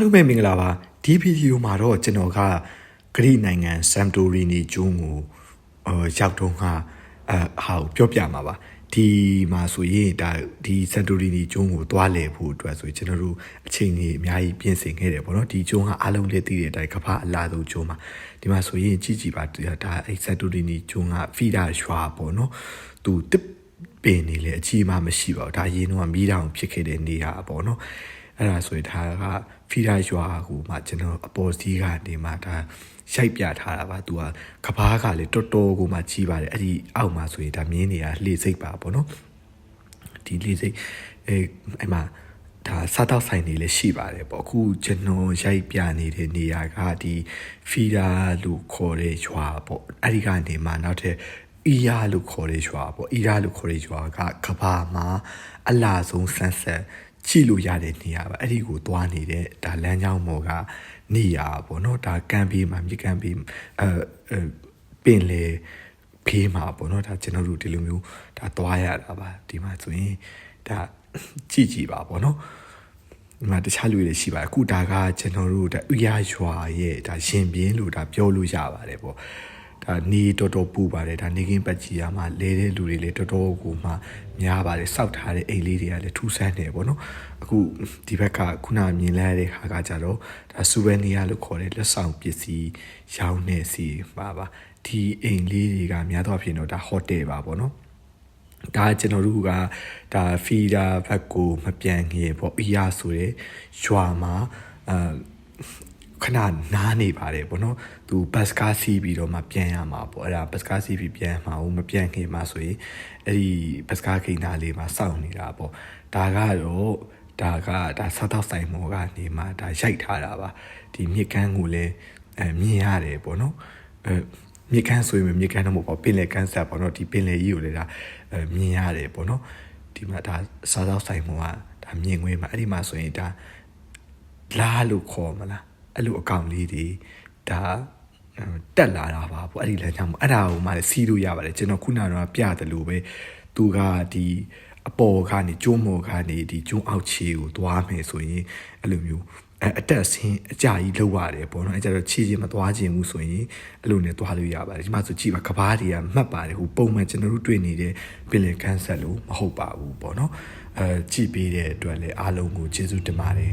လုံးပဲမင်္ဂလာပါဒီဗီဒီယိုမှာတော့ကျွန်တော်ကဂရိနိုင်ငံဆမ်တိုရီနီကျွန်းကိုအာရောက်တော့ကအာဟာကိုပြောပြမှာပါဒီမှာဆိုရင်ဒါဒီဆန်တိုရီနီကျွန်းကိုသွားလည်ဖို့အတွက်ဆိုရင်ကျွန်တော်တို့အချိန်ကြီးအများကြီးပြင်ဆင်ခဲ့တယ်ပေါ့နော်ဒီကျွန်းကအားလုံးလည်းသိတဲ့အတိုင်းကမ္ဘာအလားဆုံးကျွန်းမှာဒီမှာဆိုရင်ကြည့်ကြည့်ပါဒါအဲဆန်တိုရီနီကျွန်းကဖီဒါရွာပေါ့နော်သူတစ်ပင်နေလေအကြီးမှမရှိပါဘူးဒါရင်းတော့မီးတောင်ဖြစ်ခဲ့တဲ့နေရာပေါ့နော် အဲ့ဒါဆိုရင်ဒါကဖီဒါရွာကိုမှကျွန်တော်အပေါ်စီးကနေမှဒါရိုက်ပြထားတာပါသူကကဘာကလေတော်တော်ကိုမှကြီးပါတယ်အဲ့ဒီအောက်မှာဆိုရင်ဒါမြင်းနေတာလှေစိတ်ပါပေါ့နော်ဒီလှေစိတ်အဲအဲ့မှာဒါစားတော့ဆိုင်နေလည်းရှိပါတယ်ပေါ့အခုကျွန်တော်ရိုက်ပြနေတဲ့နေရာကဒီဖီဒါလို့ခေါ်တဲ့ရွာပေါ့အဲ့ဒီကနေမှနောက်ထပ်အီယာလို့ခေါ်တဲ့ရွာပေါ့အီယာလို့ခေါ်တဲ့ရွာကကဘာမှာအလားဆုံးဆန်းဆက် ကြည့်လို့ရတဲ့နေရာပါအဲ့ဒီကိုသွားနေတဲ့ဒါလမ်းကြောင်းမော်ကနေရာပေါ့နော်ဒါကမ်းပြေးမှာမြေကမ်းပြေးအဲပင်လေဖေးမှာပေါ့နော်ဒါကျွန်တော်တို့ဒီလိုမျိုးဒါသွားရတာပါဒီမှာဆိုရင်ဒါကြည့်ကြည့်ပါပေါ့နော်ဒီမှာတခြားလူတွေရှိပါတယ်အခုဒါကကျွန်တော်တို့ဒါဥရရွာရဲ့ဒါရှင်ပြင်းလို့ဒါပြောလို့ရပါတယ်ပေါ့ ဒါနေတော်တော်ပူပါတယ်ဒါနေကင်းပတ်ကြီးရမှာလဲတဲ့လူတွေလည်းတော်တော်ကိုမှများပါတယ်စောက်ထားတဲ့အိမ်လေးတွေကလည်းထူးဆန်းတယ်ပေါ့နော်အခုဒီဘက်ကခုနမြင်လိုက်တဲ့ဟာကကြတော့ဒါစူဗနီယာလို့ခေါ်တဲ့လက်ဆောင်ပစ္စည်းရောင်းနေစီပါပါဒီအိမ်လေးတွေကများသောအားဖြင့်တော့ဒါဟိုတယ်ပါပေါ့နော်ဒါကျွန်တော်တို့ကဒါဖီဒါဘက်ကိုမပြန်ခင်ပေါ့အီယာဆိုတဲ့ရွာမှာအာ ခဏနားနေပါတယ်ပေါ့နော်သူဘတ်ကားစီးပြီးတော့မှပြန်ရမှာပေါ့အဲ့ဒါဘတ်ကားစီးပြီးပြန်မှာဦးမပြန်ခင်မှာဆိုရင်အဲ့ဒီဘတ်ကားခိန်းသားလေးမှာစောင့်နေတာပေါ့ဒါကတော့ဒါကဒါစားတော့ဆိုင်မော်ကနေမှဒါရိုက်ထားတာပါဒီမြစ်ကမ်းကိုလည်းအဲမြင်ရတယ်ပေါ့နော်အဲမြေကမ်းဆိုရင်မြေကမ်းတော့မဟုတ်ပါပင်လယ်ကမ်းဆက်ပေါ့နော်ဒီပင်လယ်ကြီးကိုလည်းဒါအဲမြင်ရတယ်ပေါ့နော်ဒီမှာဒါစားတော့ဆိုင်မော်ကဒါမြင်ခွင့်မှာအဲ့ဒီမှာဆိုရင်ဒါလားလို့ခေါ်မလား အဲ့လိုအကောင့်လေးတွေဒါတက်လာတာပါပေါ့အဲ့ဒီလမ်းကြောင်းအဲ့ဒါကိုမှလည်းစီးလို့ရပါတယ်ကျွန်တော်ခုနကတော့ပြတယ်လို့ပဲသူကဒီအပေါ်ကနေကျိုးမော်ကနေဒီကျိုးအောက်ခြေကိုသွားမယ်ဆိုရင်အဲ့လိုမျိုးအဲအတက်ဆင်းအကြကြီးလောက်ရတယ်ပေါ့နော်အဲကြတော့ခြေချင်းမသွားခြင်းဘူးဆိုရင်အဲ့လိုနဲ့သွားလို့ရပါတယ်ဒီမှာဆိုကြည့်ပါကဘာတွေကမှတ်ပါတယ်ဟိုပုံမှန်ကျွန်တော်တို့တွေ့နေတဲ့ပင်လယ်ကန်းဆက်လို့မဟုတ်ပါဘူးပေါ့နော်အဲကြည့်ပေးတဲ့အတွက်လည်းအားလုံးကိုကျေးဇူးတင်ပါတယ်